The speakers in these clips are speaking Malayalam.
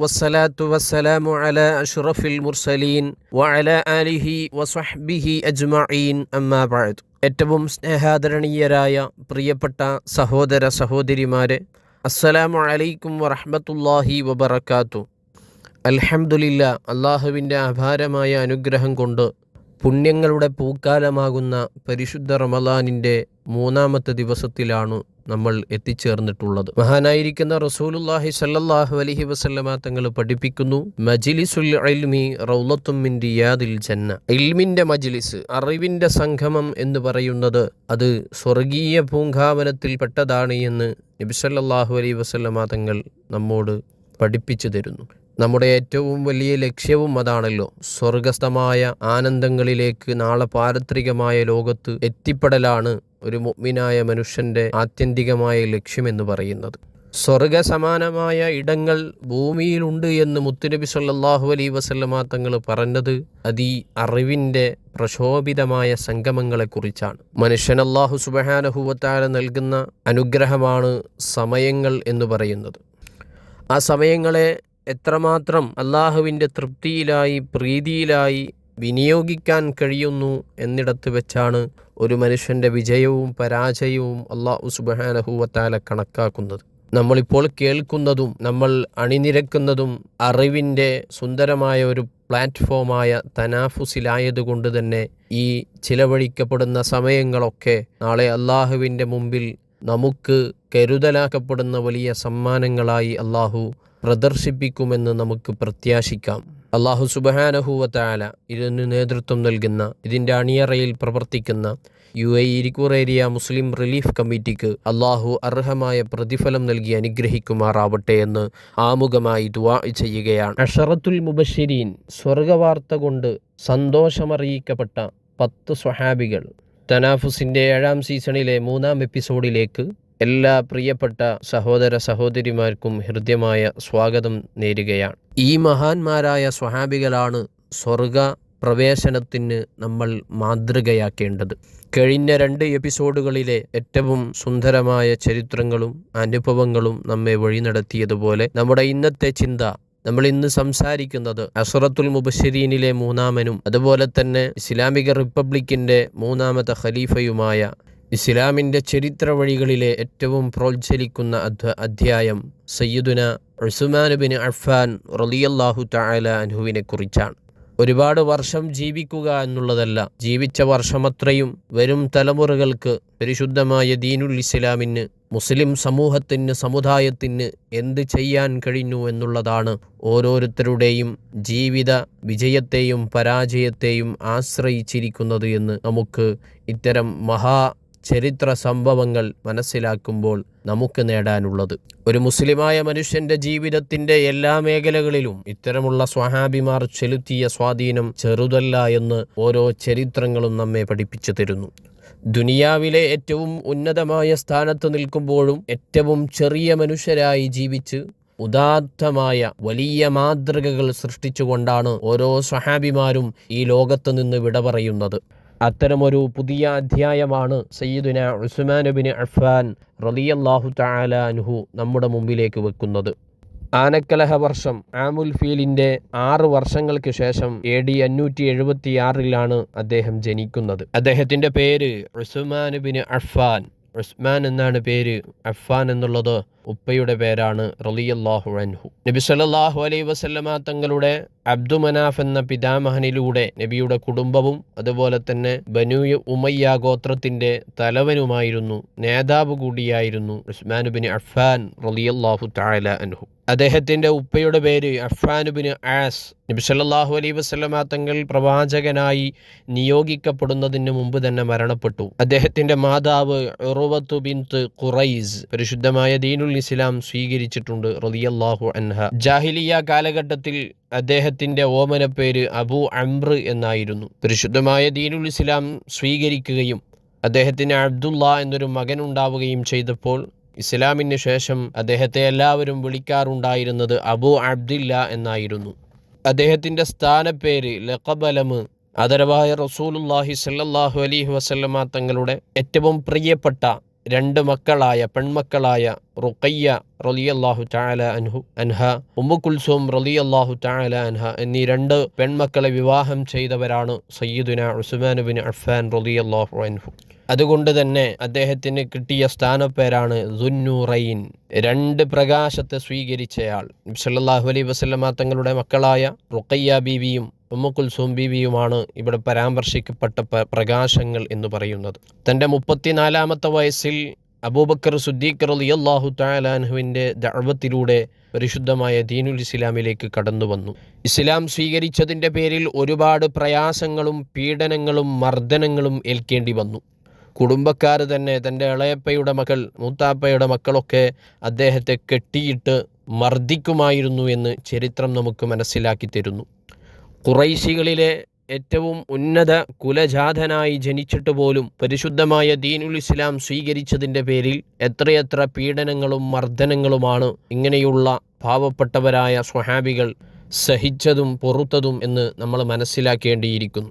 വസ്സലാത്തു വസ്സലാമു അലാ അഷ്റഫിൽ മുർസലീൻ വഅലാ ആലിഹി അജ്മഈൻ അമ്മാ ഏറ്റവും സ്നേഹാദരണീയരായ പ്രിയപ്പെട്ട സഹോദര സഹോദരിമാരെ അസ്സലാമു അലൈക്കും വറഹ്മത്തുള്ളാഹി വബറകാതു അലഹമുല്ല അള്ളാഹുവിന്റെ അപാരമായ അനുഗ്രഹം കൊണ്ട് പുണ്യങ്ങളുടെ പൂക്കാലമാകുന്ന പരിശുദ്ധ റമലാനിന്റെ മൂന്നാമത്തെ ദിവസത്തിലാണ് നമ്മൾ എത്തിച്ചേർന്നിട്ടുള്ളത്. മഹാനായിരിക്കുന്ന റസൂലുല്ലാഹി സല്ലാഹു അലഹി വസല്ലമ തങ്ങൾ പഠിപ്പിക്കുന്നു മജിലിസുൽ അൽമി റൗലത്തും മിൻ ജന്ന. ഇൽമിന്റെ മജിലിസ് അറിവിന്റെ സംഗമം എന്ന് പറയുന്നത് അത് സ്വർഗീയ പൂങ്കാവനത്തിൽ പെട്ടതാണ് എന്ന് നബിസല്ലാഹു അലൈഹി വസല്ലമ തങ്ങൾ നമ്മോട് പഠിപ്പിച്ചു തരുന്നു. നമ്മുടെ ഏറ്റവും വലിയ ലക്ഷ്യവും അതാണല്ലോ സ്വർഗസ്ഥമായ ആനന്ദങ്ങളിലേക്ക് നാളെ പാരത്രികമായ ലോകത്ത് എത്തിപ്പെടലാണ് ഒരു മുഗ്മിനായ മനുഷ്യന്റെ ആത്യന്തികമായ ലക്ഷ്യമെന്ന് പറയുന്നത്. സ്വർഗ സമാനമായ ഇടങ്ങൾ ഭൂമിയിലുണ്ട് എന്ന് മുത്തുനബി സല്ലാഹു അലൈ വസല്ലമ തങ്ങൾ പറഞ്ഞത് അത് അറിവിന്റെ പ്രശോഭിതമായ സംഗമങ്ങളെക്കുറിച്ചാണ്. മനുഷ്യൻ അള്ളാഹു സുബഹാനഹുവത്താല നൽകുന്ന അനുഗ്രഹമാണ് സമയങ്ങൾ എന്ന് പറയുന്നത്. ആ സമയങ്ങളെ എത്രമാത്രം അള്ളാഹുവിന്റെ തൃപ്തിയിലായി പ്രീതിയിലായി വിനിയോഗിക്കാൻ കഴിയുന്നു എന്നിടത്ത് വെച്ചാണ് ഒരു മനുഷ്യന്റെ വിജയവും പരാജയവും അള്ളാഹു സുബഹാനഹൂവത്താല കണക്കാക്കുന്നത്. നമ്മളിപ്പോൾ കേൾക്കുന്നതും നമ്മൾ അണിനിരക്കുന്നതും അറിവിന്റെ സുന്ദരമായ ഒരു പ്ലാറ്റ്ഫോമായ തനാഫുസിലായതുകൊണ്ട് തന്നെ ഈ ചിലവഴിക്കപ്പെടുന്ന സമയങ്ങളൊക്കെ നാളെ അള്ളാഹുവിന്റെ മുമ്പിൽ നമുക്ക് കരുതലാക്കപ്പെടുന്ന വലിയ സമ്മാനങ്ങളായി അള്ളാഹു പ്രദർശിപ്പിക്കുമെന്ന് നമുക്ക് പ്രത്യാശിക്കാം. അള്ളാഹു സുബഹാനഹൂവത്താല ഇതിന് നേതൃത്വം നൽകുന്ന ഇതിന്റെ അണിയറയിൽ പ്രവർത്തിക്കുന്ന U A Irikkur area Muslim relief കമ്മിറ്റിക്ക് അള്ളാഹു അർഹമായ പ്രതിഫലം നൽകി അനുഗ്രഹിക്കുമാറാവട്ടെ എന്ന് ആമുഖമായി ദുവാ ചെയ്യുകയാണ്. അഷറത്തുൽ മുബഷിരീൻ സ്വർഗവാർത്ത കൊണ്ട് സന്തോഷമറിയിക്കപ്പെട്ട പത്ത് സ്വഹാബികൾ തനാഫുസിന്റെ ഏഴാം സീസണിലെ മൂന്നാം എപ്പിസോഡിലേക്ക് എല്ലാ പ്രിയപ്പെട്ട സഹോദര സഹോദരിമാർക്കും ഹൃദ്യമായ സ്വാഗതം നേരുകയാണ്. ഈ മഹാന്മാരായ സ്വഹാബികളാണ് സ്വർഗ പ്രവേശനത്തിന് നമ്മൾ മാതൃകയാക്കേണ്ടത്. കഴിഞ്ഞ രണ്ട് എപ്പിസോഡുകളിലെ ഏറ്റവും സുന്ദരമായ ചരിത്രങ്ങളും അനുഭവങ്ങളും നമ്മെ വഴി നടത്തിയതുപോലെ നമ്മുടെ ഇന്നത്തെ ചിന്ത നമ്മൾ ഇന്ന് സംസാരിക്കുന്നത് അസുറത്തുൽ മുബശരീനിലെ മൂന്നാമനും അതുപോലെ തന്നെ ഇസ്ലാമിക റിപ്പബ്ലിക്കിന്റെ മൂന്നാമത്തെ ഖലീഫയുമായ ഇസ്ലാമിന്റെ ചരിത്ര വഴികളിലെ ഏറ്റവും പ്രോജ്വലിക്കുന്ന അധ്വ അധ്യായം സയ്യിദുന ഉസ്മാൻ ബിൻ അഫ്ഫാൻ റലിയല്ലാഹു തആല അൻഹുവിനെ കുറിച്ചാണ്. ഒരുപാട് വർഷം ജീവിക്കുക എന്നുള്ളതല്ല ജീവിച്ച വർഷമത്രയും വരും തലമുറകൾക്ക് പരിശുദ്ധമായ ദീനുൽ ഇസ്ലാമിന് മുസ്ലിം സമൂഹത്തിന് സമുദായത്തിന് എന്ത് ചെയ്യാൻ കഴിഞ്ഞു എന്നുള്ളതാണ് ഓരോരുത്തരുടെയും ജീവിത വിജയത്തെയും പരാജയത്തെയും ആശ്രയിച്ചിരിക്കുന്നത് എന്ന് നമുക്ക് ഇത്തരം മഹാ ചരിത്ര സംഭവങ്ങൾ മനസ്സിലാക്കുമ്പോൾ നമുക്ക് നേടാനുള്ളത്. ഒരു മുസ്ലിമായ മനുഷ്യന്റെ ജീവിതത്തിന്റെ എല്ലാ മേഖലകളിലും ഇത്തരമുള്ള സ്വഹാബിമാർ ചെലുത്തിയ സ്വാധീനം ചെറുതല്ല എന്ന് ഓരോ ചരിത്രങ്ങളും നമ്മെ പഠിപ്പിച്ചു തരുന്നു. ദുനിയാവിലെ ഏറ്റവും ഉന്നതമായ സ്ഥാനത്ത് നിൽക്കുമ്പോഴും ഏറ്റവും ചെറിയ മനുഷ്യരായി ജീവിച്ച് ഉദാത്തമായ വലിയ മാതൃകകൾ സൃഷ്ടിച്ചുകൊണ്ടാണ് ഓരോ സ്വഹാബിമാരും ഈ ലോകത്ത് നിന്ന് വിട പറയുന്നത്. അത്തരമൊരു പുതിയ അധ്യായമാണ് സയ്യിദുന ഉസ്മാനുബിൻ അഫ്ഫാൻ റലിയല്ലാഹു തആല അൻഹു നമ്മുടെ മുമ്പിലേക്ക് വെക്കുന്നത്. ആനക്കലഹ വർഷം ആമുൽ ഫീലിന്റെ ആറ് വർഷങ്ങൾക്ക് ശേഷം എ ഡി അഞ്ഞൂറ്റി എഴുപത്തിയാറിലാണ് അദ്ദേഹം ജനിക്കുന്നത്. അദ്ദേഹത്തിന്റെ പേര് ഉസ്മാൻ ഉസ്മാനുബിൻ അഫ്ഫാൻ. ഉസ്മാൻ എന്നാണ് പേര്. അഫ്ഫാൻ എന്നുള്ളത് ഉപ്പയുടെ പേരാണ്. റലിയല്ലാഹു അൻഹു. നബി സല്ലല്ലാഹു അലൈ വസല്ലമ തങ്ങളുടെ അബ്ദു മനാഫ് എന്ന പിതാമഹനിലൂടെ നബിയുടെ കുടുംബവും അതുപോലെ തന്നെ ബനു ഉമയ്യ ഗോത്രത്തിന്റെ തലവനുമായിരുന്നു. നേതാവ് കൂടിയായിരുന്നു ഉസ്മാൻ ബിൻ അഫ്ഫാൻ റലിയല്ലാഹു താല അൻഹു. അദ്ദേഹത്തിന്റെ ഉപ്പയുടെ പേര് അഫ്ഫാനുബിന് ആസ് നബി സല്ലല്ലാഹു അലൈഹി വസല്ലമ തങ്ങൾ പ്രവാചകനായി നിയോഗിക്കപ്പെടുന്നതിന് മുമ്പ് തന്നെ മരണപ്പെട്ടു. അദ്ദേഹത്തിന്റെ മാതാവ് ഉറുവത്തു ബിൻത്ത് ഖുറൈസ് പരിശുദ്ധമായ ദീനുൽ ഇസ്ലാം സ്വീകരിച്ചിട്ടുണ്ട് റളിയല്ലാഹു അൻഹ. ജാഹിലിയ കാലഘട്ടത്തിൽ അദ്ദേഹത്തിന്റെ ഓമന പേര് അബു അംറ് എന്നായിരുന്നു. പരിശുദ്ധമായ ദീനുൽ ഇസ്ലാം സ്വീകരിക്കുകയും അദ്ദേഹത്തിന് അബ്ദുള്ള എന്നൊരു മകൻ ഉണ്ടാവുകയും ചെയ്തപ്പോൾ ഇസ്ലാമിന് ശേഷം അദ്ദേഹത്തെ എല്ലാവരും വിളിക്കാറുണ്ടായിരുന്നത് അബു അബ്ദില്ല എന്നായിരുന്നു. അദ്ദേഹത്തിന്റെ സ്ഥാനപ്പേര് ലഖബലമ് ആദരവായ റസൂലുല്ലാഹി സല്ലാഹു അലി വസല്ലമ തങ്ങളുടെ ഏറ്റവും പ്രിയപ്പെട്ട രണ്ട് മക്കളായ പെൺമക്കളായ റുഖയ്യ റലിയല്ലാഹു ചായാല അൻഹു അൻഹ ഉമ്മു കുൽസൂം റലിയല്ലാഹു ചായാല അൻഹ എന്നീ രണ്ട് പെൺമക്കളെ വിവാഹം ചെയ്തവരാണ് സയ്യിദുന ഉസ്മാനുബിൻ അഫ്ഫാൻ റലിയല്ലാഹു അൻഹു. അതുകൊണ്ട് തന്നെ അദ്ദേഹത്തിന് കിട്ടിയ സ്ഥാനപ്പേരാണ് ദുന്നൂറൈൻ. രണ്ട് പ്രകാശത്തെ സ്വീകരിച്ചയാൾ. സല്ലല്ലാഹു അലൈഹി വസല്ലമ തങ്ങളുടെ മക്കളായ റുഖയ്യ ബീവിയും ഉമ്മുക്കുൽസൂം ബീവിയുമാണ് ഇവിടെ പരാമർശിക്കപ്പെട്ട പ്രകാശങ്ങൾ എന്ന് പറയുന്നത്. തന്റെ മുപ്പത്തിനാലാമത്തെ വയസ്സിൽ അബൂബക്കർ സുദ്ദീഖ് റളിയല്ലാഹു താലാൻഹുവിന്റെ ദഅവത്തിലൂടെ പരിശുദ്ധമായ ദീനുൽ ഇസ്ലാമിലേക്ക് കടന്നു വന്നു. ഇസ്ലാം സ്വീകരിച്ചതിന്റെ പേരിൽ ഒരുപാട് പ്രയാസങ്ങളും പീഡനങ്ങളും മർദ്ദനങ്ങളും ഏൽക്കേണ്ടി വന്നു. കുടുംബക്കാർ തന്നെ തന്റെ ഇളയപ്പയുടെ മകൾ മൂത്താപ്പയുടെ മക്കളൊക്കെ അദ്ദേഹത്തെ കെട്ടിയിട്ട് മർദ്ദിക്കുമായിരുന്നു എന്ന് ചരിത്രം നമുക്ക് മനസ്സിലാക്കി തരുന്നു. കുറൈശികളിലെ ഏറ്റവും ഉന്നത കുലജാതനായി ജനിച്ചിട്ട് പോലും പരിശുദ്ധമായ ദീനുൽ ഇസ്ലാം സ്വീകരിച്ചതിന്റെ പേരിൽ എത്രയെത്ര പീഡനങ്ങളും മർദ്ദനങ്ങളുമാണ് ഇങ്ങനെയുള്ള പാവപ്പെട്ടവരായ സ്വഹാബികൾ സഹിച്ചതും പൊറുത്തതും എന്ന് നമ്മൾ മനസ്സിലാക്കേണ്ടിയിരിക്കുന്നു.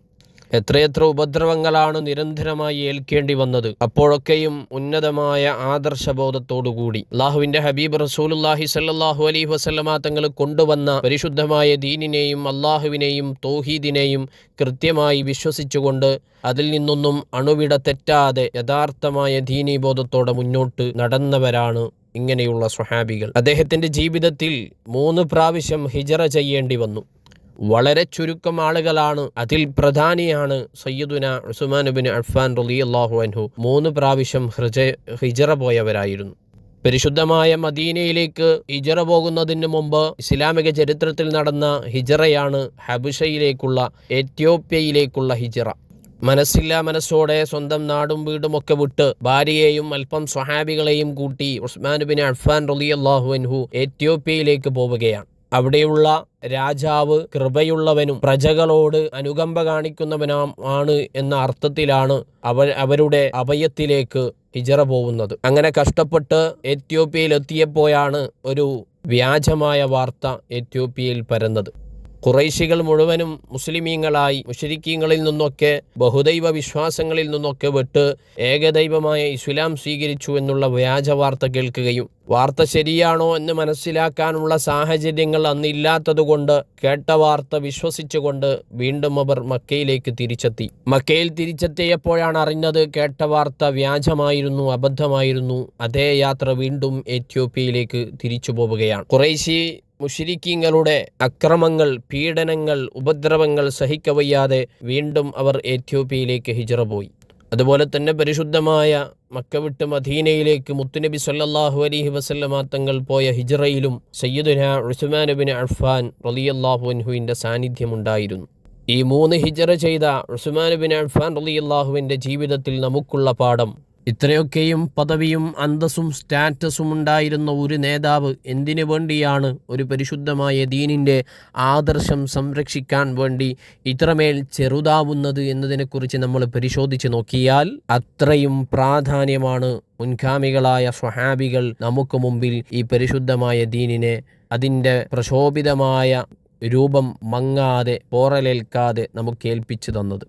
എത്രയെത്ര ഉപദ്രവങ്ങളാണ് നിരന്തരമായി ഏൽക്കേണ്ടി വന്നത്? അപ്പോഴൊക്കെയും ഉന്നതമായ ആദർശബോധത്തോടുകൂടി അള്ളാഹുവിന്റെ ഹബീബ് റസൂലുല്ലാഹി സല്ലാഹു അലൈഹി വസല്ലമ തങ്ങൾ കൊണ്ടുവന്ന പരിശുദ്ധമായ ദീനിനെയും അള്ളാഹുവിനെയും തോഹീദിനെയും കൃത്യമായി വിശ്വസിച്ചുകൊണ്ട് അതിൽ നിന്നൊന്നും അണുവിട തെറ്റാതെ യഥാർത്ഥമായ ദീനീബോധത്തോടെ മുന്നോട്ട് നടന്നവരാണ് ഇങ്ങനെയുള്ള സ്വഹാബികൾ. അദ്ദേഹത്തിന്റെ ജീവിതത്തിൽ മൂന്ന് പ്രാവശ്യം ഹിജറ ചെയ്യേണ്ടി വന്നു. വളരെ ചുരുക്കം ആളുകളാണ്. അതിൽ പ്രധാനിയാണ് സയ്യിദുന ഉസ്മാനുബിൻ അഫ്ഫാൻ റലിയല്ലാഹു അൻഹു. മൂന്ന് പ്രാവശ്യം ഹൃജ ഹിജറ പോയവരായിരുന്നു. പരിശുദ്ധമായ മദീനയിലേക്ക് ഹിജറ പോകുന്നതിന് മുമ്പ് ഇസ്ലാമിക ചരിത്രത്തിൽ നടന്ന ഹിജറയാണ് ഹബുഷയിലേക്കുള്ള എത്യോപ്യയിലേക്കുള്ള ഹിജറ. മനസ്സില്ല മനസ്സോടെ സ്വന്തം നാടും വീടുമൊക്കെ വിട്ട് ഭാര്യയെയും അല്പം സ്വഹാബികളെയും കൂട്ടി ഉസ്മാനുബിൻ അഫ്ഫാൻ റലിയല്ലാഹു അൻഹു എത്യോപ്യയിലേക്ക് പോവുകയാണ്. അവിടെയുള്ള രാജാവ് കൃപയുള്ളവനും പ്രജകളോട് അനുകമ്പ കാണിക്കുന്നവനാം ആണ് എന്ന അർത്ഥത്തിലാണ് അവർ അവരുടെ അഭയത്തിലേക്ക് ഹിജറ പോകുന്നത്. അങ്ങനെ കഷ്ടപ്പെട്ട് എത്യോപ്യയിൽ എത്തിയപ്പോഴാണ് ഒരു വ്യാജമായ വാർത്ത എത്യോപ്യയിൽ പരന്നത്. കുറൈശികൾ മുഴുവനും മുസ്ലിമീങ്ങളായി മുഷരിക്കീങ്ങളിൽ നിന്നൊക്കെ ബഹുദൈവ വിശ്വാസങ്ങളിൽ നിന്നൊക്കെ വിട്ട് ഏകദൈവമായ ഇസ്ലാം സ്വീകരിച്ചു എന്നുള്ള വ്യാജ വാർത്ത കേൾക്കുകയും വാർത്ത ശരിയാണോ എന്ന് മനസ്സിലാക്കാനുള്ള സാഹചര്യങ്ങൾ അന്നില്ലാത്തതുകൊണ്ട് കേട്ട വാർത്ത വിശ്വസിച്ചുകൊണ്ട് വീണ്ടും അവർ മക്കയിലേക്ക് തിരിച്ചെത്തി. മക്കയിൽ തിരിച്ചെത്തിയപ്പോഴാണ് അറിഞ്ഞത് കേട്ട വാർത്ത വ്യാജമായിരുന്നു അബദ്ധമായിരുന്നു. അതേ യാത്ര വീണ്ടും എത്യോപ്യയിലേക്ക് തിരിച്ചു പോവുകയാണ്. കുറേശ്ശി മുഷിരിക്കീങ്ങളുടെ അക്രമങ്ങൾ പീഡനങ്ങൾ ഉപദ്രവങ്ങൾ സഹിക്കവയ്യാതെ വീണ്ടും അവർ എത്യോപ്യയിലേക്ക് ഹിജറ പോയി. അതുപോലെ തന്നെ പരിശുദ്ധമായ മക്ക വിട്ട് മദീനയിലേക്ക് മുത്തുനബി സല്ലാഹു അലഹി വസല്ലമ തങ്ങൾ പോയ ഹിജറയിലും സയ്യിദുന ഉസ്മാനുബിൻ അഫ്ഫാൻ റലിയല്ലാഹു അൻഹുവിന്റെ സാന്നിധ്യമുണ്ടായിരുന്നു. ഈ മൂന്ന് ഹിജറ ചെയ്ത ഉസ്മാനുബിൻ അഫ്ഫാൻ റലിയല്ലാഹുവിന്റെ ജീവിതത്തിൽ നമുക്കുള്ള പാഠം ഇത്രയൊക്കെയും പദവിയും അന്തസ്സും സ്റ്റാറ്റസും ഉണ്ടായിരുന്ന ഒരു നേതാവ് എന്തിനു വേണ്ടിയാണ് ഒരു പരിശുദ്ധമായ ദീനിന്റെ ആദർശം സംരക്ഷിക്കാൻ വേണ്ടി ഇത്രമേൽ ചെറുതാവുന്നത് എന്നതിനെക്കുറിച്ച് നമ്മൾ പരിശോധിച്ച് നോക്കിയാൽ അത്രയും പ്രാധാന്യമാണ് മുൻഗാമികളായ സ്വഹാബികൾ നമുക്ക് മുമ്പിൽ ഈ പരിശുദ്ധമായ ദീനിനെ അതിന്റെ പ്രശോഭിതമായ രൂപം മങ്ങാതെ പോറലേൽക്കാതെ നമുക്ക് ഏൽപ്പിച്ചു തന്നത്.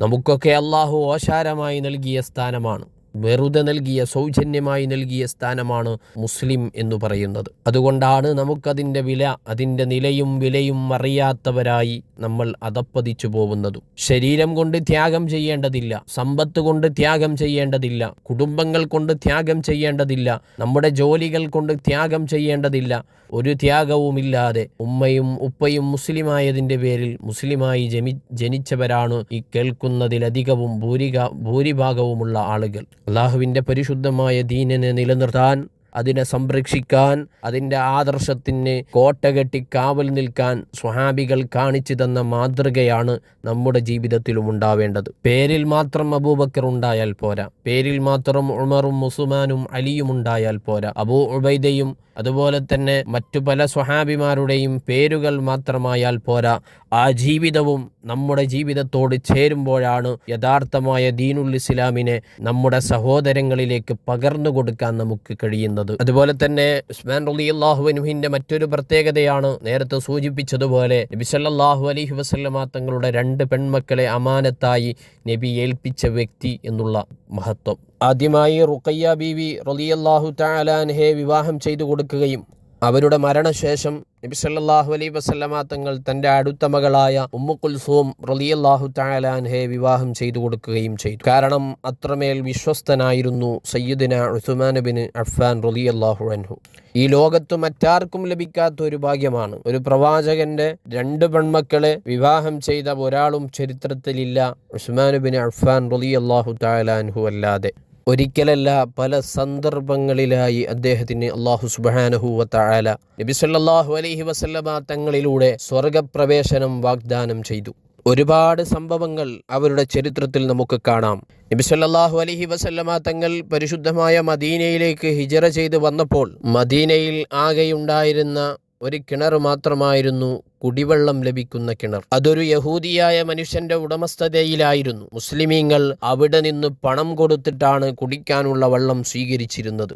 നമുക്കൊക്കെ അള്ളാഹു ഓശാരമായി നൽകിയ സ്ഥാനമാണ്. വെറുതെ നൽകിയ സൗജന്യമായി നൽകിയ സ്ഥാനമാണ് മുസ്ലിം എന്ന് പറയുന്നത്. അതുകൊണ്ടാണ് നമുക്കതിന്റെ വില അതിന്റെ നിലയും വിലയും അറിയാത്തവരായി നമ്മൾ അതപ്പതിച്ചു പോകുന്നതും. ശരീരം കൊണ്ട് ത്യാഗം ചെയ്യേണ്ടതില്ല സമ്പത്ത് കൊണ്ട് ത്യാഗം ചെയ്യേണ്ടതില്ല കുടുംബങ്ങൾ കൊണ്ട് ത്യാഗം ചെയ്യേണ്ടതില്ല നമ്മുടെ ജോലികൾ കൊണ്ട് ത്യാഗം ചെയ്യേണ്ടതില്ല ഒരു ത്യാഗവുമില്ലാതെ ഉമ്മയും ഉപ്പയും മുസ്ലിമായതിന്റെ പേരിൽ മുസ്ലിമായി ജനി ജനിച്ചവരാണ് ഈ കേൾക്കുന്നതിലധികവും ഭൂരിക ഭൂരിഭാഗവുമുള്ള ആളുകൾ. അള്ളാഹുവിന്റെ പരിശുദ്ധമായ ദീനിനെ നിലനിർത്താൻ അതിനെ സംരക്ഷിക്കാൻ അതിന്റെ ആദർശത്തിന് കോട്ട കെട്ടി കാവൽ നിൽക്കാൻ സ്വഹാബികൾ കാണിച്ചു തന്ന മാതൃകയാണ് നമ്മുടെ ജീവിതത്തിലും ഉണ്ടാവേണ്ടത്. പേരിൽ മാത്രം അബൂബക്കർ ഉണ്ടായാൽ പോരാ. പേരിൽ മാത്രം ഉമറും മുസുമാനും അലിയും ഉണ്ടായാൽ പോരാ. അബൂ ഉബൈദയും അതുപോലെ തന്നെ മറ്റു പല സ്വഹാബിമാരുടെയും പേരുകൾ മാത്രമായാൽ പോരാ. ആ ജീവിതവും നമ്മുടെ ജീവിതത്തോട് ചേരുമ്പോഴാണ് യഥാർത്ഥമായ ദീനുൽ ഇസ്ലാമിനെ നമ്മുടെ സഹോദരങ്ങളിലേക്ക് പകർന്നു കൊടുക്കാൻ നമുക്ക് കഴിയുന്നത്. അതുപോലെ തന്നെ ഉസ്മാൻ റലി അള്ളാഹുവിനുഹിന്റെ മറ്റൊരു പ്രത്യേകതയാണ് നേരത്തെ സൂചിപ്പിച്ചതുപോലെ നബി സല്ലാഹു അലഹി വസ്ലമ തങ്ങളുടെ രണ്ട് പെൺമക്കളെ അമാനത്തായി നബി ഏൽപ്പിച്ച വ്യക്തി എന്നുള്ള മഹത്വം. ആദ്യമായി റുഖയ്യ ബീവി റലിയല്ലാഹു തആലാൻഹെ വിവാഹം ചെയ്തു കൊടുക്കുകയും അവരുടെ മരണശേഷം നബി സല്ലാഹു അലൈ വസല്ലമ തങ്ങൾ തന്റെ അടുത്ത മകളായ ഉമ്മുക്കുൽസൂം റലിയല്ലാഹു തആലാൻഹെ വിവാഹം ചെയ്തു കൊടുക്കുകയും ചെയ്തു. കാരണം അത്രമേൽ വിശ്വസ്തനായിരുന്നു സയ്യിദിന ഉസ്മാൻ ബിൻ അഫ്ഫാൻ റളിയല്ലാഹു അൻഹു. ഈ ലോകത്ത് മറ്റാർക്കും ലഭിക്കാത്ത ഒരു ഭാഗ്യമാണ്. ഒരു പ്രവാചകന്റെ രണ്ട് പെൺമക്കളെ വിവാഹം ചെയ്ത ഒരാളും ചരിത്രത്തിലില്ല ഉസ്മാൻ ബിൻ അഫ്ഫാൻ റളിയല്ലാഹു താലാൻഹു അല്ലാതെ. ഒരിക്കലല്ല പല സന്ദർഭങ്ങളിലായി അദ്ദേഹത്തിന് അള്ളാഹു സുബാനഹുവ തആല നബി സല്ലല്ലാഹു അലൈഹി വസല്ലമ തങ്ങളിലൂടെ സ്വർഗപ്രവേശനം വാഗ്ദാനം ചെയ്തു. ഒരുപാട് സംഭവങ്ങൾ അവരുടെ ചരിത്രത്തിൽ നമുക്ക് കാണാം. നബി സല്ലല്ലാഹു അലൈഹി വസല്ലമ തങ്ങൾ പരിശുദ്ധമായ മദീനയിലേക്ക് ഹിജറ ചെയ്ത് വന്നപ്പോൾ മദീനയിൽ ആകെയുണ്ടായിരുന്ന ഒരു കിണർ മാത്രമായിരുന്നു കുടിവെള്ളം ലഭിക്കുന്ന കിണർ. അതൊരു യഹൂദിയായ മനുഷ്യന്റെ ഉടമസ്ഥതയിലായിരുന്നു. മുസ്ലിമീങ്ങൾ അവിടെ നിന്ന് പണം കൊടുത്തിട്ടാണ് കുടിക്കാനുള്ള വെള്ളം സ്വീകരിച്ചിരുന്നത്.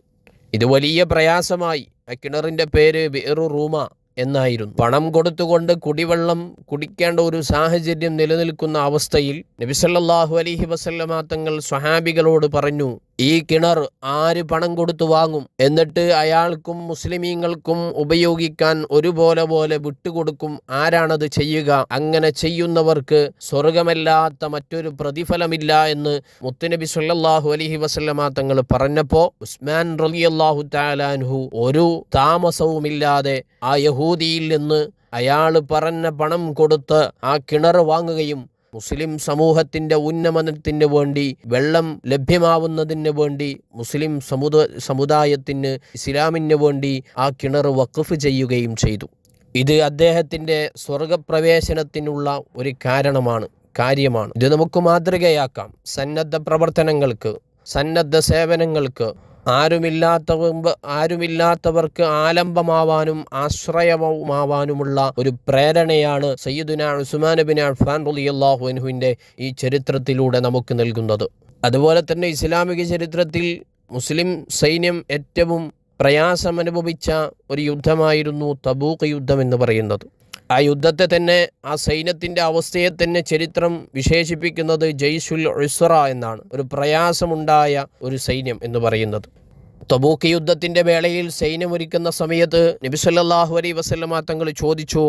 ഇത് വലിയ പ്രയാസമായി. ആ കിണറിന്റെ പേര് ബിറു റൂമ എന്നായിരുന്നു. പണം കൊടുത്തുകൊണ്ട് കുടിവെള്ളം കുടിക്കേണ്ട ഒരു സാഹചര്യം നിലനിൽക്കുന്ന അവസ്ഥയിൽ നബിസല്ലാഹു അലൈഹി വസല്ലമ തങ്ങൾ സ്വഹാബികളോട് പറഞ്ഞു ഈ കിണർ ആര് പണം കൊടുത്തു വാങ്ങും? എന്നിട്ട് അയാൾക്കും മുസ്ലിമീങ്ങൾക്കും ഉപയോഗിക്കാൻ ഒരുപോലെ പോലെ വിട്ടുകൊടുക്കും. ആരാണത് ചെയ്യുക? അങ്ങനെ ചെയ്യുന്നവർക്ക് സ്വർഗമല്ലാത്ത മറ്റൊരു പ്രതിഫലമില്ല എന്ന് മുത്തുനബി സല്ലാഹു അലഹി വസല്ലമ തങ്ങൾ പറഞ്ഞപ്പോ ഉസ്മാൻ റളിയല്ലാഹു താലാൻഹു ഒരു താമസവുമില്ലാതെ ആ യഹൂദിയിൽ നിന്ന് അയാൾ പറഞ്ഞ പണം കൊടുത്ത് ആ കിണർ വാങ്ങുകയും മുസ്ലിം സമൂഹത്തിന്റെ ഉന്നമനത്തിന് വേണ്ടി വെള്ളം ലഭ്യമാവുന്നതിന് വേണ്ടി മുസ്ലിം സമുദ സമുദായത്തിന് ഇസ്ലാമിന് വേണ്ടി ആ കിണർ വഖഫ് ചെയ്യുകയും ചെയ്തു. ഇത് അദ്ദേഹത്തിന്റെ സ്വർഗപ്രവേശനത്തിനുള്ള ഒരു കാരണമാണ് കാര്യമാണ്. ഇത് നമുക്ക് മാതൃകയാക്കാം. സന്നദ്ധ പ്രവർത്തനങ്ങൾക്ക് സന്നദ്ധ സേവനങ്ങൾക്ക് ആരുമില്ലാത്തവ ആരുമില്ലാത്തവർക്ക് ആലംബമാവാനും ആശ്രയവുമാവാനുമുള്ള ഒരു പ്രേരണയാണ് സയ്യിദുന ഉസ്മാൻ ബിൻ അഫ്ഫാൻ റളിയല്ലാഹു അൻഹുവിന്റെ ഈ ചരിത്രത്തിലൂടെ നമുക്ക് നൽകുന്നത്. അതുപോലെ തന്നെ ഇസ്ലാമിക ചരിത്രത്തിൽ മുസ്ലിം സൈന്യം ഏറ്റവും പ്രയാസമനുഭവിച്ച ഒരു യുദ്ധമായിരുന്നു തബൂക്ക് യുദ്ധം എന്ന് പറയുന്നത്. ആ യുദ്ധത്തെ തന്നെ ആ സൈന്യത്തിന്റെ അവസ്ഥയെ തന്നെ ചരിത്രം വിശേഷിപ്പിക്കുന്നത് ജയ്സുൽ ഉസ്ര എന്നാണ്. ഒരു പ്രയാസമുണ്ടായ ഒരു സൈന്യം എന്ന് പറയുന്നത്. തബൂക്ക് യുദ്ധത്തിന്റെ വേളയിൽ സൈന്യമൊരുക്കുന്ന സമയത്ത് നബിസല്ലാഹു അലൈ വസല്ലമ തങ്ങൾ ചോദിച്ചു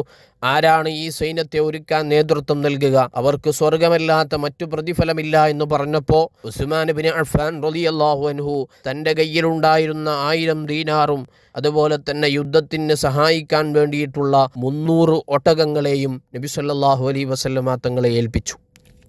ആരാണ് ഈ സൈന്യത്തെ ഒരുക്കാൻ നേതൃത്വം നൽകുക? അവർക്ക് സ്വർഗമല്ലാത്ത മറ്റു പ്രതിഫലമില്ല എന്ന് പറഞ്ഞപ്പോൾ ഉസ്മാൻ ബിൻ അഫ്ഫാൻ അള്ളാഹു അൻഹു തന്റെ കയ്യിലുണ്ടായിരുന്ന ആയിരം ദീനാറും അതുപോലെ തന്നെ യുദ്ധത്തിന് സഹായിക്കാൻ വേണ്ടിയിട്ടുള്ള മുന്നൂറ് ഒട്ടകങ്ങളെയും നബി സല്ലല്ലാഹു അലൈ വസല്ലമ തങ്ങളെ ഏൽപ്പിച്ചു.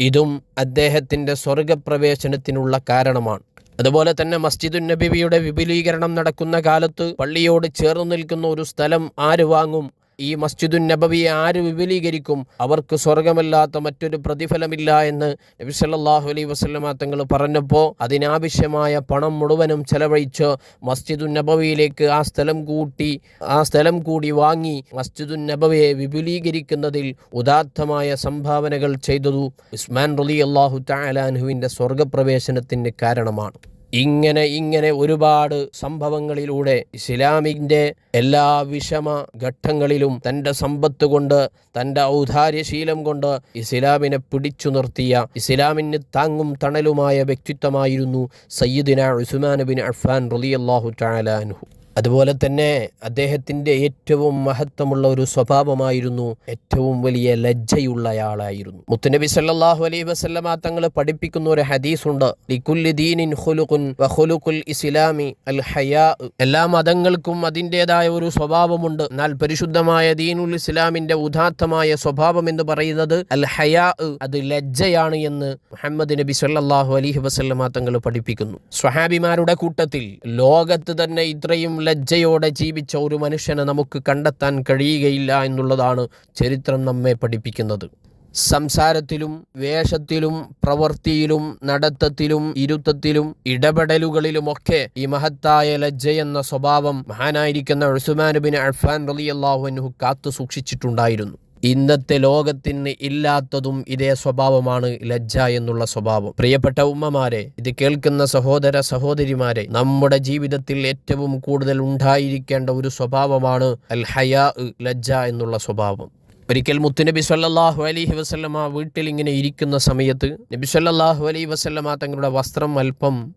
ഇതും അദ്ദേഹത്തിന്റെ സ്വർഗപ്രവേശനത്തിനുള്ള കാരണമാണ്. അതുപോലെ തന്നെ മസ്ജിദുൻ നബിബിയുടെ വിപുലീകരണം നടക്കുന്ന കാലത്ത് പള്ളിയോട് ചേർന്ന് നിൽക്കുന്ന ഒരു സ്ഥലം ആര് വാങ്ങും? ഈ മസ്ജിദുൻ നബവിയെ ആര് വിപുലീകരിക്കും? അവർക്ക് സ്വർഗമല്ലാത്ത മറ്റൊരു പ്രതിഫലമില്ല എന്ന് നബി സല്ലാഹു അലൈ വസല്ലമ തങ്ങൾ പറഞ്ഞപ്പോൾ അതിനാവശ്യമായ പണം മുഴുവനും ചെലവഴിച്ച് മസ്ജിദുൻ നബവിയിലേക്ക് ആ സ്ഥലം കൂട്ടി ആ സ്ഥലം കൂടി വാങ്ങി മസ്ജിദുൻ നബവിയെ വിപുലീകരിക്കുന്നതിൽ ഉദാത്തമായ സംഭാവനകൾ ചെയ്തതു ഉസ്മാൻ റലി അള്ളാഹു താലാൻഹുവിന്റെ സ്വർഗപ്രവേശനത്തിന് കാരണമാണ്. ഇങ്ങനെ ഇങ്ങനെ ഒരുപാട് സംഭവങ്ങളിലൂടെ ഇസ്ലാമിന്റെ എല്ലാ വിഷമ ഘട്ടങ്ങളിലും തന്റെ സമ്പത്ത് കൊണ്ട് തന്റെ ഔദാര്യശീലം കൊണ്ട് ഇസ്ലാമിനെ പിടിച്ചു നിർത്തിയ ഇസ്ലാമിന് താങ്ങും തണലുമായ വ്യക്തിത്വമായിരുന്നു സയ്യിദിന ഉസ്മാൻ ബിൻ അഫ്ഫാൻ റളിയല്ലാഹു തആല അൻഹു. അതുപോലെ തന്നെ അദ്ദേഹത്തിന്റെ ഏറ്റവും മഹത്വമുള്ള ഒരു സ്വഭാവമായിരുന്നു ഏറ്റവും വലിയ ലജ്ജയുള്ളയാളായിരുന്നു മുത്തുനബി സല്ലല്ലാഹു അലൈഹി വസല്ലമ തങ്ങൾ പഠിപ്പിക്കുന്ന ഒരു ഹദീസുണ്ട്. ഉണ്ട് ദീനിൻ ഖുലുഖുൻ വ ഖുലുഖുൽ ഇസ്ലാമി അൽ ഹയാ. എല്ലാ മതങ്ങൾക്കും അതിന്റെതായ ഒരു സ്വഭാവമുണ്ട്. എന്നാൽ പരിശുദ്ധമായ ദീനുൽ ഇസ്ലാമിന്റെ ഉദാത്തമായ സ്വഭാവം എന്ന് പറയുന്നത് അൽ ഹയാ അത് ലജ്ജയാണ് എന്ന് മുഹമ്മദ് നബി സല്ലല്ലാഹു അലൈഹി വസല്ലമ തങ്ങൾ പഠിപ്പിക്കുന്നു. സ്വഹാബിമാരുടെ കൂട്ടത്തിൽ ലോകത്ത് തന്നെ ഇത്രയും ലജ്ജയോടെ ജീവിച്ച ഒരു മനുഷ്യനെ നമുക്ക് കണ്ടെത്താൻ കഴിയുകയില്ല എന്നുള്ളതാണ് ചരിത്രം നമ്മെ പഠിപ്പിക്കുന്നത്. സംസാരത്തിലും വേഷത്തിലും പ്രവൃത്തിയിലും നടത്തത്തിലും ഇരുത്തത്തിലും ഇടപെടലുകളിലുമൊക്കെ ഈ മഹത്തായ ലജ്ജ എന്ന സ്വഭാവം മഹാനായിരിക്കുന്ന ഉസ്മാൻ ബിൻ അഫ്ഫാൻ റളിയല്ലാഹു അൻഹു കാത്തു സൂക്ഷിച്ചിട്ടുണ്ടായിരുന്നു. ഇന്നത്തെ ലോകത്തിന് ഇല്ലാത്തതും ഇതേ സ്വഭാവമാണ് ലജ്ജ എന്നുള്ള സ്വഭാവം. പ്രിയപ്പെട്ട ഉമ്മമാരെ ഇത് കേൾക്കുന്ന സഹോദര സഹോദരിമാരെ നമ്മുടെ ജീവിതത്തിൽ ഏറ്റവും കൂടുതൽ ഉണ്ടായിരിക്കേണ്ട ഒരു സ്വഭാവമാണ് അൽ ഹയാ ലജ്ജ എന്നുള്ള സ്വഭാവം. ഒരിക്കൽ മുത്തുനബി സല്ലാഹു അലൈഹി വസല്ലമ വീട്ടിൽ ഇങ്ങനെ ഇരിക്കുന്ന സമയത്ത് നബി സല്ലാഹു അലൈഹി വസല്ലമ തങ്ങളുടെ വസ്ത്രം അല്പം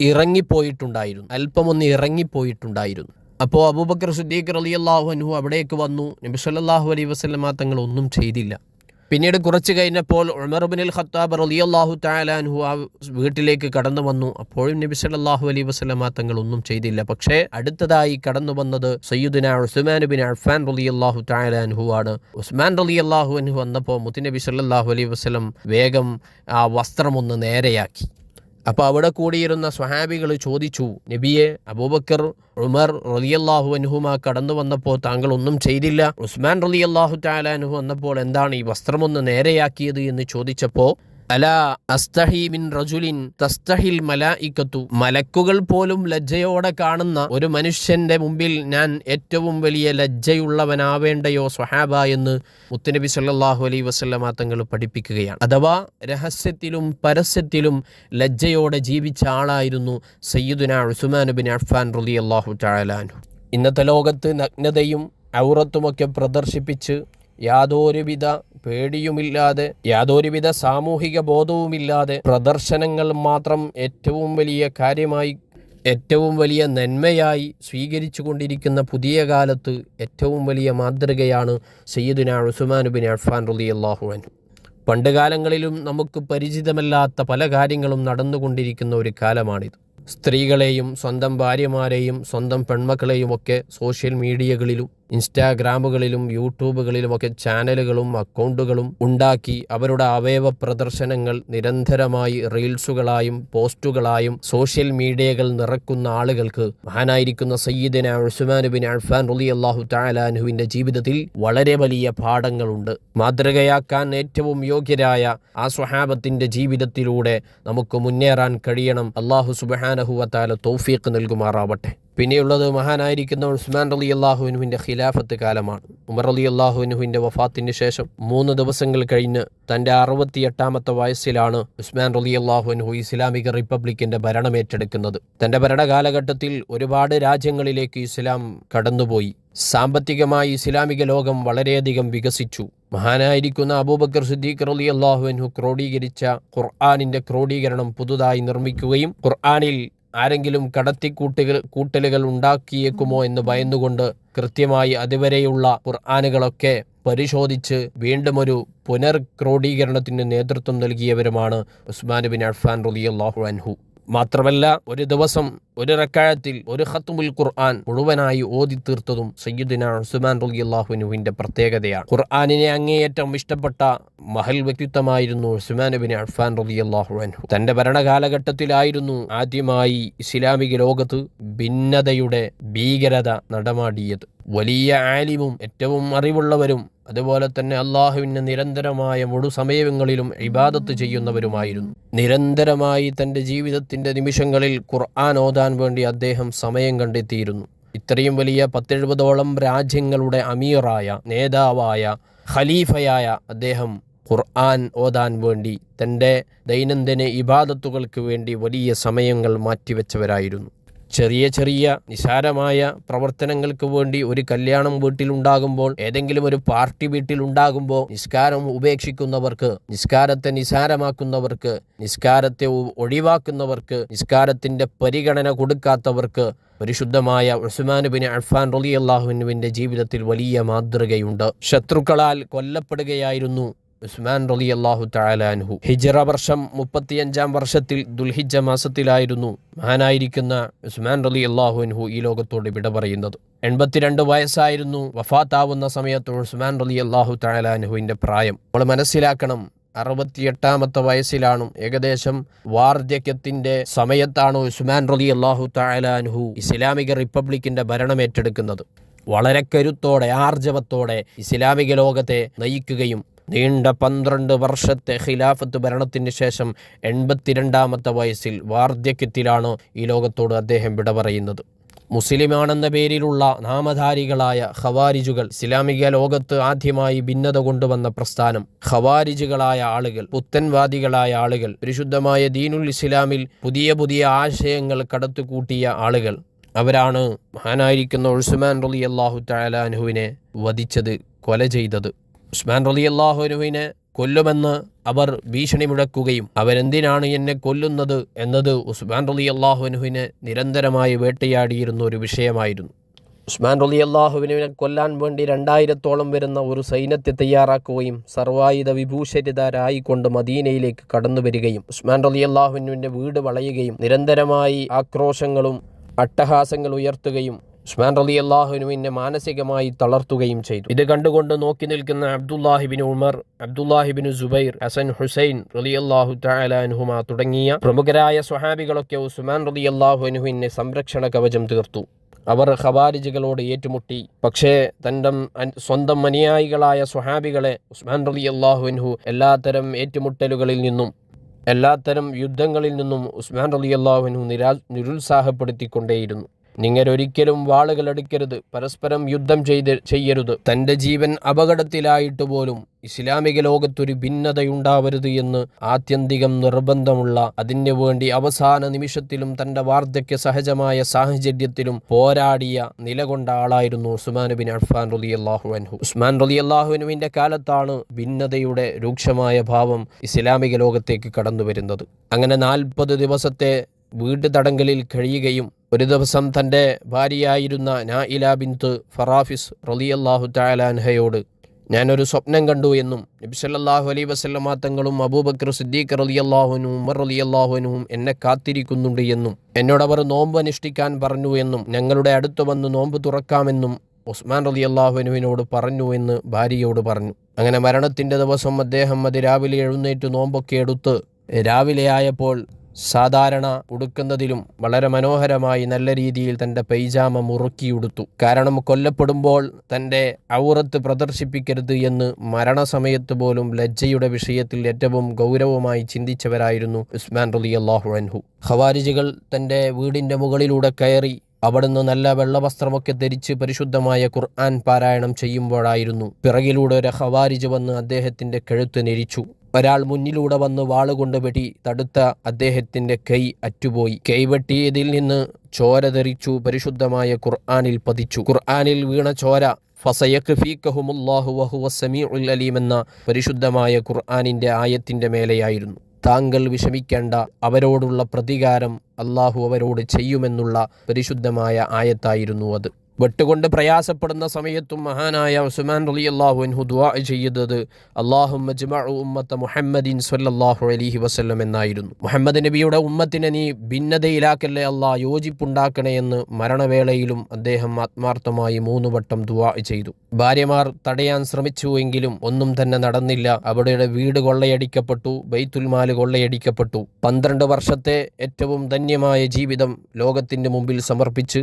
ഇറങ്ങിപ്പോയിട്ടുണ്ടായിരുന്നു. അല്പമൊന്ന് ഇറങ്ങിപ്പോയിട്ടുണ്ടായിരുന്നു. അപ്പോൾ അബൂബക്കർ സുദ്ദീഖ് റളിയല്ലാഹു അൻഹു അവിടേക്ക് വന്നു. നബി സല്ലാഹു അലൈ വസ്ലമ തങ്ങൾ ഒന്നും ചെയ്തില്ല. പിന്നീട് കുറച്ച് കഴിഞ്ഞപ്പോൾ ഉമർബിനിൽ ഖത്താബ് അലി അള്ളാഹു താലാൻഹു ആ വീട്ടിലേക്ക് കടന്നു വന്നു. അപ്പോഴും നബി സല്ലാഹു അലൈ വസ്ലമ തങ്ങൾ ഒന്നും ചെയ്തില്ല. പക്ഷേ അടുത്തതായി കടന്നു വന്നത് സയ്യുദിന ഉസ്മാൻ ബിൻ അഫ്ഫാൻ റളിയല്ലാഹു അള്ളാഹു താലാൻഹു ആണ്. ഉസ്മാൻ റളിയല്ലാഹു അൻഹു വന്നപ്പോൾ മുത്തുനബി സല്ലാഹു അലൈ വസ്ലം വേഗം ആ വസ്ത്രമൊന്ന് നേരെയാക്കി. അപ്പോൾ അവിടെ കൂടിയിരുന്ന സ്വഹാബികൾ ചോദിച്ചു നബിയെ അബൂബക്കർ ഉമർ റലിയല്ലാഹു അനുഹുമ കടന്നു വന്നപ്പോൾ താങ്കൾ ഒന്നും ചെയ്തില്ല. ഉസ്മാൻ റലിയല്ലാഹു താലാനുഹു വന്നപ്പോൾ എന്താണ് ഈ വസ്ത്രമൊന്ന് നേരെയാക്കിയത്? എന്ന് ചോദിച്ചപ്പോൾ അല അസ്തഹി മിൻ റജുലിൻ തസ്തഹിൽ മലായിക്കത്തു. മലക്കുകൾ പോലും ലജ്ജയോടെ കാണുന്ന ഒരു മനുഷ്യന്റെ മുമ്പിൽ ഞാൻ ഏറ്റവും വലിയ ലജ്ജയുള്ളവനാവേണ്ടയോ സ്വഹാബ എന്ന് മുത്തുനബി സല്ലാഹു അലൈ വസല്ലമ തങ്ങൾ പഠിപ്പിക്കുകയാണ്. അഥവാ രഹസ്യത്തിലും പരസ്യത്തിലും ലജ്ജയോടെ ജീവിച്ച ആളായിരുന്നു സയ്യിദുന ഉസ്മാൻ ബിൻ അഫ്ഫാൻ റളിയല്ലാഹു അള്ളാഹു ചാലാനു ഇന്നത്തെ ലോകത്ത് നഗ്നതയും ഔറത്തുമൊക്കെ പ്രദർശിപ്പിച്ച് യാതൊരുവിധ പേടിയുമില്ലാതെ യാതൊരുവിധ സാമൂഹിക ബോധവുമില്ലാതെ പ്രദർശനങ്ങൾ മാത്രം ഏറ്റവും വലിയ കാര്യമായി ഏറ്റവും വലിയ നന്മയായി സ്വീകരിച്ചു കൊണ്ടിരിക്കുന്ന പുതിയ കാലത്ത് ഏറ്റവും വലിയ മാതൃകയാണ് സയ്യിദിന ബിൻ അഫ്ഫാൻ റുലി അൻഹു. പണ്ട് കാലങ്ങളിലും നമുക്ക് പരിചിതമല്ലാത്ത പല കാര്യങ്ങളും നടന്നുകൊണ്ടിരിക്കുന്ന ഒരു കാലമാണിത്. സ്ത്രീകളെയും സ്വന്തം ഭാര്യമാരെയും സ്വന്തം പെൺമക്കളെയും ഒക്കെ സോഷ്യൽ മീഡിയകളിലും ഇൻസ്റ്റാഗ്രാമുകളിലും യൂട്യൂബുകളിലുമൊക്കെ ചാനലുകളും അക്കൗണ്ടുകളും ഉണ്ടാക്കി അവരുടെ അവയവ പ്രദർശനങ്ങൾ നിരന്തരമായി റീൽസുകളായും പോസ്റ്റുകളായും സോഷ്യൽ മീഡിയകൾ നിറക്കുന്ന ആളുകൾക്ക് മഹാനായിരിക്കുന്ന സയ്യിദിന ഉസ്മാൻ ബിൻ അൽഫാൻ റുലി അള്ളാഹു താലാൻഹുവിന്റെ ജീവിതത്തിൽ വളരെ വലിയ പാഠങ്ങളുണ്ട്. മാതൃകയാക്കാൻ ഏറ്റവും യോഗ്യരായ ആ സ്വഹാബത്തിന്റെ ജീവിതത്തിലൂടെ നമുക്ക് മുന്നേറാൻ കഴിയണം. അള്ളാഹു സുബഹാനഹുവ താല തൗഫീഖ് നൽകുമാറാവട്ടെ. പിന്നെയുള്ളത് മഹാനായിരിക്കുന്ന ഉസ്മാൻ അലി അള്ളാഹുവിനുവിന്റെ ഖിലാഫത്ത് കാലമാണ്. ഉമർ അലി അള്ളാഹുവിനുവിന്റെ വഫാത്തിന് ശേഷം മൂന്ന് ദിവസങ്ങൾ കഴിഞ്ഞ് തന്റെ അറുപത്തിയെട്ടാമത്തെ വയസ്സിലാണ് ഉസ്മാൻ അലി അള്ളാഹുവിനു ഇസ്ലാമിക റിപ്പബ്ലിക്കിന്റെ ഭരണം ഏറ്റെടുക്കുന്നത്. തന്റെ ഭരണകാലഘട്ടത്തിൽ ഒരുപാട് രാജ്യങ്ങളിലേക്ക് ഇസ്ലാം കടന്നുപോയി. സാമ്പത്തികമായി ഇസ്ലാമിക ലോകം വളരെയധികം വികസിച്ചു. മഹാനായിരിക്കുന്ന അബൂബക്കർ സിദ്ദീഖ് അലി അള്ളാഹുവിനു ക്രോഡീകരിച്ച ഖുർആാനിന്റെ ക്രോഡീകരണം പുതുതായി നിർമ്മിക്കുകയും ഖുർആാനിൽ ആരെങ്കിലും കടത്തിക്കൂട്ടുകൾ കൂട്ടലുകൾ ഉണ്ടാക്കിയേക്കുമോ എന്ന് ഭയന്നുകൊണ്ട് കൃത്യമായി അതുവരെയുള്ള ഖുർആാനുകളൊക്കെ പരിശോധിച്ച് വീണ്ടും ഒരു പുനർക്രോഡീകരണത്തിന് നേതൃത്വം നൽകിയവരുമാണ് ഉസ്മാൻ ബിൻ അഫ്ഫാൻ റളിയല്ലാഹു അൻഹു. മാത്രമല്ല ഒരു ദിവസം ഒരു റക്കാഴത്തിൽ ഒരു ഹത്തുമുൽ ഖുർആൻ മുഴുവനായി ഓതി തീർത്തതും സയ്യിദിന ഉസ്മാൻ അള്ളാഹുനുവിന്റെ പ്രത്യേകതയാണ്. ഖുർആാനിനെ അങ്ങേയറ്റം ഇഷ്ടപ്പെട്ട മഹൽ വ്യക്തിത്വമായിരുന്നു ഉസ്മാൻ ബിൻ അഫ്ഫാൻ റളിയല്ലാഹു അൻഹു. തന്റെ ഭരണകാലഘട്ടത്തിലായിരുന്നു ആദ്യമായി ഇസ്ലാമിക ലോകത്ത് ഭിന്നതയുടെ ഭീകരത നടമാടിയത്. വലിയ ആലിമും ഏറ്റവും അറിവുള്ളവരും അതുപോലെ തന്നെ അള്ളാഹുവിന് നിരന്തരമായ മുഴു സമയങ്ങളിലും ഇബാദത്ത് ചെയ്യുന്നവരുമായിരുന്നു. നിരന്തരമായി തന്റെ ജീവിതത്തിന്റെ നിമിഷങ്ങളിൽ ഖുർആൻ ഓതാൻ വേണ്ടി അദ്ദേഹം സമയം കണ്ടെത്തിയിരുന്നു. ഇത്രയും വലിയ പത്തെഴുപതോളം രാജ്യങ്ങളുടെ അമീറായ നേതാവായ ഖലീഫയായ അദ്ദേഹം ഖുർആൻ ഓതാൻ വേണ്ടി തന്റെ ദൈനംദിന ഇബാദത്തുകൾക്ക് വേണ്ടി വലിയ സമയങ്ങൾ മാറ്റിവെച്ചവരായിരുന്നു. ചെറിയ ചെറിയ നിസാരമായ പ്രവർത്തനങ്ങൾക്ക് വേണ്ടി ഒരു കല്യാണം വീട്ടിലുണ്ടാകുമ്പോൾ ഏതെങ്കിലും ഒരു പാർട്ടി വീട്ടിലുണ്ടാകുമ്പോൾ നിസ്കാരം ഉപേക്ഷിക്കുന്നവർക്ക് നിസ്കാരത്തെ നിസാരമാക്കുന്നവർക്ക് നിസ്കാരത്തെ ഒഴിവാക്കുന്നവർക്ക് നിസ്കാരത്തിന്റെ പരിഗണന കൊടുക്കാത്തവർക്ക് പരിശുദ്ധമായ ഉസ്മാൻ ബിൻ അൽഫാൻ റലി അള്ളാഹുവിന്റെ ജീവിതത്തിൽ വലിയ മാതൃകയുണ്ട്. ശത്രുക്കളാൽ കൊല്ലപ്പെടുകയായിരുന്നു. ഉസ്മാൻ റലി അള്ളാഹു തലാൻഹു ഹിജറ വർഷം മുപ്പത്തിയഞ്ചാം വർഷത്തിൽ ദുൽഹിജ മാസത്തിലായിരുന്നു മഹാനായിരിക്കുന്ന ഉസ്മാൻ റലി അള്ളാഹുൻഹു ഈ ലോകത്തോട് വിട പറയുന്നത്. എൺപത്തിരണ്ട് വയസ്സായിരുന്നു വഫാത്താവുന്ന സമയത്ത് ഉസ്മാൻ റലി അള്ളാഹു തലാൻഹുവിന്റെ പ്രായം. നമ്മൾ മനസ്സിലാക്കണം അറുപത്തിയെട്ടാമത്തെ വയസ്സിലാണ് ഏകദേശം വാർദ്ധക്യത്തിന്റെ സമയത്താണ് ഉസ്മാൻ റലി അള്ളാഹു തലാൻഹു ഇസ്ലാമിക റിപ്പബ്ലിക്കിന്റെ ഭരണം ഏറ്റെടുക്കുന്നത്. വളരെ കരുത്തോടെ ആർജവത്തോടെ ഇസ്ലാമിക ലോകത്തെ നയിക്കുകയും നീണ്ട പന്ത്രണ്ട് വർഷത്തെ ഖിലാഫത്ത് ഭരണത്തിന് ശേഷം എൺപത്തിരണ്ടാമത്തെ വയസ്സിൽ വാർദ്ധക്യത്തിലാണ് ഈ ലോകത്തോട് അദ്ദേഹം വിട പറയുന്നത്. മുസ്ലിമാണെന്ന പേരിലുള്ള നാമധാരികളായ ഖവാരിജുകൾ ഇസ്ലാമിക ലോകത്ത് ആദ്യമായി ഭിന്നത കൊണ്ടുവന്ന പ്രസ്ഥാനം. ഖവാരിജുകളായ ആളുകൾ പുത്തൻവാദികളായ ആളുകൾ പരിശുദ്ധമായ ദീനുൽ ഇസ്ലാമിൽ പുതിയ പുതിയ ആശയങ്ങൾ കടത്തുകൂട്ടിയ ആളുകൾ. അവരാണ് മഹാനായിരിക്കുന്ന ഉസ്മാൻ റലി അള്ളാഹു തലാൻഹുവിനെ വധിച്ചത് കൊല ചെയ്തത്. ഉസ്മാൻ റലി അള്ളാഹുനുവിനെ കൊല്ലുമെന്ന് അവർ ഭീഷണി മുഴക്കുകയും അവരെന്തിനാണ് എന്നെ കൊല്ലുന്നത് എന്നത് ഉസ്മാൻ റലി അള്ളാഹുനുവിനെ നിരന്തരമായി വേട്ടയാടിയിരുന്ന ഒരു വിഷയമായിരുന്നു. ഉസ്മാൻ റലി അള്ളാഹുവിനെ കൊല്ലാൻ വേണ്ടി രണ്ടായിരത്തോളം വരുന്ന ഒരു സൈന്യത്തെ തയ്യാറാക്കുകയും സർവായുധ വിഭൂഷരിതരായിക്കൊണ്ട് മദീനയിലേക്ക് കടന്നു വരികയും ഉസ്മാൻ റലി അള്ളാഹുവിന്റെ വീട് വളയുകയും നിരന്തരമായി ആക്രോശങ്ങളും അട്ടഹാസങ്ങൾ ഉയർത്തുകയും ഉസ്മാൻ റലി അള്ളാഹുനുവിനെ മാനസികമായി തളർത്തുകയും ചെയ്തു. ഇത് കണ്ടുകൊണ്ട് നോക്കി നിൽക്കുന്ന അബ്ദുല്ലാഹിബിൻ ഉമർ അബ്ദുല്ലാഹിബിൻ ജുബൈർ ഹസൻ ഹുസൈൻ റലി അള്ളാഹു തലാൻഹുമ തുടങ്ങിയ പ്രമുഖരായ സ്വഹാബികളൊക്കെ ഉസ്മാൻ റലി അള്ളാഹുനുവിനെ സംരക്ഷണ കവചം തീർത്തു. അവർ ഖവാരിജുകളോട് ഏറ്റുമുട്ടി. പക്ഷേ തന്റെ സ്വന്തം അനുയായികളായ സ്വഹാബികളെ ഉസ്മാൻ റലി അള്ളാഹുവിൻഹു എല്ലാത്തരം ഏറ്റുമുട്ടലുകളിൽ നിന്നും എല്ലാത്തരം യുദ്ധങ്ങളിൽ നിന്നും ഉസ്മാൻ റലി അള്ളാഹുവിൻഹു നിരാ നിരുത്സാഹപ്പെടുത്തിക്കൊണ്ടേയിരുന്നു. നിങ്ങരൊരിക്കലും വാളുകൾ എടുക്കരുത് പരസ്പരം യുദ്ധം ചെയ്ത് ചെയ്യരുത്. തന്റെ ജീവൻ അപകടത്തിലായിട്ട് പോലും ഇസ്ലാമിക ലോകത്തൊരു ഭിന്നതയുണ്ടാവരുത് എന്ന് ആത്യന്തികം നിർബന്ധമുള്ള അതിനു വേണ്ടി അവസാന നിമിഷത്തിലും തന്റെ വാർദ്ധക്യ സഹജമായ സാഹചര്യത്തിലും പോരാടിയ നിലകൊണ്ട ആളായിരുന്നു ഉസ്മാൻ ബിൻ അഫ്ഫാൻ റലി അള്ളാഹു അൻഹു. ഉസ്മാൻ റലി അള്ളാഹുനുവിന്റെ കാലത്താണ് ഭിന്നതയുടെ രൂക്ഷമായ ഭാവം ഇസ്ലാമിക ലോകത്തേക്ക് കടന്നു വരുന്നത് അങ്ങനെ നാൽപ്പത് ദിവസത്തെ വീട്ടു തടങ്കലിൽ കഴിയുകയും ഒരു ദിവസം തന്റെ ഭാര്യയായിരുന്ന നായില ബിന്ത് ഫറാഫിസ് റലിയല്ലാഹു താലാൻഹയോട് ഞാനൊരു സ്വപ്നം കണ്ടു എന്നും നബിസല്ലാഹു അലൈ വസല്ലമാ തങ്ങളും അബൂബക്കർ സിദ്ദീഖ് റലിയല്ലാഹുനും ഉമർ റലിയല്ലാഹുനും എന്നെ കാത്തിരിക്കുന്നുണ്ട് എന്നും എന്നോടവർ നോമ്പ് അനുഷ്ഠിക്കാൻ പറഞ്ഞു എന്നും ഞങ്ങളുടെ അടുത്ത് വന്ന് നോമ്പ് തുറക്കാമെന്നും ഉസ്മാൻ റലി അള്ളാഹുനുവിനോട് പറഞ്ഞു എന്ന് ഭാര്യയോട് പറഞ്ഞു. അങ്ങനെ മരണത്തിന്റെ ദിവസം അദ്ദേഹം അത് രാവിലെ എഴുന്നേറ്റ് നോമ്പൊക്കെ എടുത്ത് രാവിലെ ആയപ്പോൾ സാധാരണ ഉടുക്കുന്നതിലും വളരെ മനോഹരമായി നല്ല രീതിയിൽ തന്റെ പൈജാമ മുറുക്കിയുടുത്തു കാരണം കൊല്ലപ്പെടുമ്പോൾ തന്റെ ഔറത്ത് പ്രദർശിപ്പിക്കരുത് എന്ന് മരണസമയത്ത് പോലും ലജ്ജയുടെ വിഷയത്തിൽ ഏറ്റവും ഗൗരവമായി ചിന്തിച്ചവരായിരുന്നു ഉസ്മാൻ റലി അള്ളാഹു അൻഹു. ഖവാരിജികൾ തന്റെ വീടിന്റെ മുകളിലൂടെ കയറി അവിടുന്ന് നല്ല വെള്ളവസ്ത്രമൊക്കെ ധരിച്ച് പരിശുദ്ധമായ ഖുർആൻ പാരായണം ചെയ്യുമ്പോഴായിരുന്നു പിറകിലൂടെ ഒരു ഖവാരിജ് വന്ന് അദ്ദേഹത്തിന്റെ കഴുത്ത് നെരിച്ചു ഒരാൾ മുന്നിലൂടെ വന്ന് വാളുകൊണ്ട് വെടി തടുത്ത അദ്ദേഹത്തിന്റെ കൈ അറ്റുപോയി. കൈ വെട്ടിയതിൽ നിന്ന് ചോര തെറിച്ചു. പരിശുദ്ധമായ ഖുർആാനിൽ പതിച്ചു. ഖുർആാനിൽ വീണ ചോര ഫസയഖ്ഫീക്കഹുമുല്ലാഹു വഹുവ സമീഉൽ അലീം എന്ന പരിശുദ്ധമായ ഖുർആാനിന്റെ ആയത്തിന്റെ മേലെയായിരുന്നു. താങ്കൾ വിഷമിക്കേണ്ട അവരോടുള്ള പ്രതികാരം അള്ളാഹു അവരോട് ചെയ്യുമെന്നുള്ള പരിശുദ്ധമായ ആയത്തായിരുന്നു അത്. വെട്ടുകൊണ്ട് പ്രയാസപ്പെടുന്ന സമയത്തും മഹാനായ ഉസ്മാൻ അലി അള്ളാഹു അൻഹു ദുആ ചെയ്തത് അള്ളാഹു ഉമ്മത്ത മുഹമ്മദിൻ സ്വല്ലല്ലാഹു അലൈഹി വസല്ലം എന്നായിരുന്നു. മുഹമ്മദ് നബിയുടെ ഉമ്മത്തിനെ നീ ഭിന്നതയിലാക്കല്ലേ അള്ളാ യോജിപ്പുണ്ടാക്കണേ എന്ന് മരണവേളയിലും അദ്ദേഹം ആത്മാർത്ഥമായി മൂന്ന് വട്ടം ദുവാ ചെയ്തു. ഭാര്യമാർ തടയാൻ ശ്രമിച്ചുവെങ്കിലും ഒന്നും തന്നെ നടന്നില്ല. അവരുടെ വീട് കൊള്ളയടിക്കപ്പെട്ടു ബൈത്തുൽമാൽ കൊള്ളയടിക്കപ്പെട്ടു. പന്ത്രണ്ട് വർഷത്തെ ഏറ്റവും ധന്യമായ ജീവിതം ലോകത്തിന്റെ മുമ്പിൽ സമർപ്പിച്ച്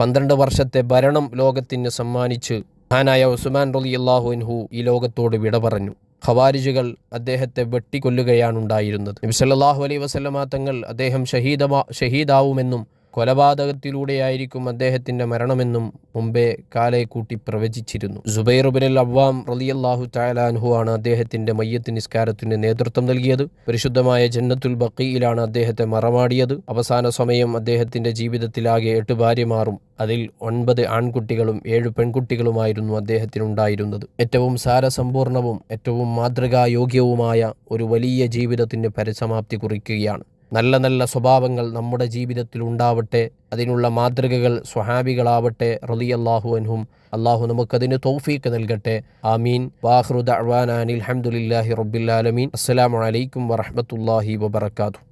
പന്ത്രണ്ട് വർഷത്തെ ഭരണം ലോകത്തിന് സമ്മാനിച്ച് മഹാനായ ഉസ്മാൻ റലി അള്ളാഹുൻഹു ഈ ലോകത്തോട് വിട പറഞ്ഞു. ഖവാരിജുകൾ അദ്ദേഹത്തെ വെട്ടിക്കൊല്ലുകയാണുണ്ടായിരുന്നത്. നബി സല്ലല്ലാഹു അലൈഹി വസല്ലമ തങ്ങൾ അദ്ദേഹം ഷഹീദമാ ഷഹീദാവുമെന്നും കൊലപാതകത്തിലൂടെയായിരിക്കും അദ്ദേഹത്തിന്റെ മരണമെന്നും മുമ്പേ കാലെ കൂട്ടി പ്രവചിച്ചിരുന്നു സുബൈറുബിൻ അവ്വാം റലിയല്ലാഹു താലാൻഹു ആണ് അദ്ദേഹത്തിന്റെ മയ്യത്ത് നിസ്കാരത്തിന് നേതൃത്വം നൽകിയത്. പരിശുദ്ധമായ ജന്നത്തുൽ ബക്കിയിലാണ് അദ്ദേഹത്തെ മറമാടിയത്. അവസാന സമയം അദ്ദേഹത്തിന്റെ ജീവിതത്തിലാകെ എട്ട് ഭാര്യമാറും അതിൽ ഒൻപത് ആൺകുട്ടികളും ഏഴ് പെൺകുട്ടികളുമായിരുന്നു അദ്ദേഹത്തിനുണ്ടായിരുന്നത്. ഏറ്റവും സാരസമ്പൂർണവും ഏറ്റവും മാതൃകായോഗ്യവുമായ ഒരു വലിയ ജീവിതത്തിന്റെ പരിസമാപ്തി കുറിക്കുകയാണ്. നല്ല നല്ല സ്വഭാവങ്ങൾ നമ്മുടെ ജീവിതത്തിൽ ഉണ്ടാവട്ടെ. അതിനുള്ള മാതൃകകൾ സ്വഹാബികളാവട്ടെ റലി അള്ളാഹു അൻഹും. അള്ളാഹു നമുക്കതിന് തൗഫീക്ക് നൽകട്ടെ. ആമീൻ. വാഹ്റുദ് അഹ്വാനാനിൽ അഹമ്മദില്ലാഹി റബ്ബുലാലമീൻ അസ്സലാമു അലൈക്കും വറഹമത്തല്ലാഹി വബർക്കാത്തു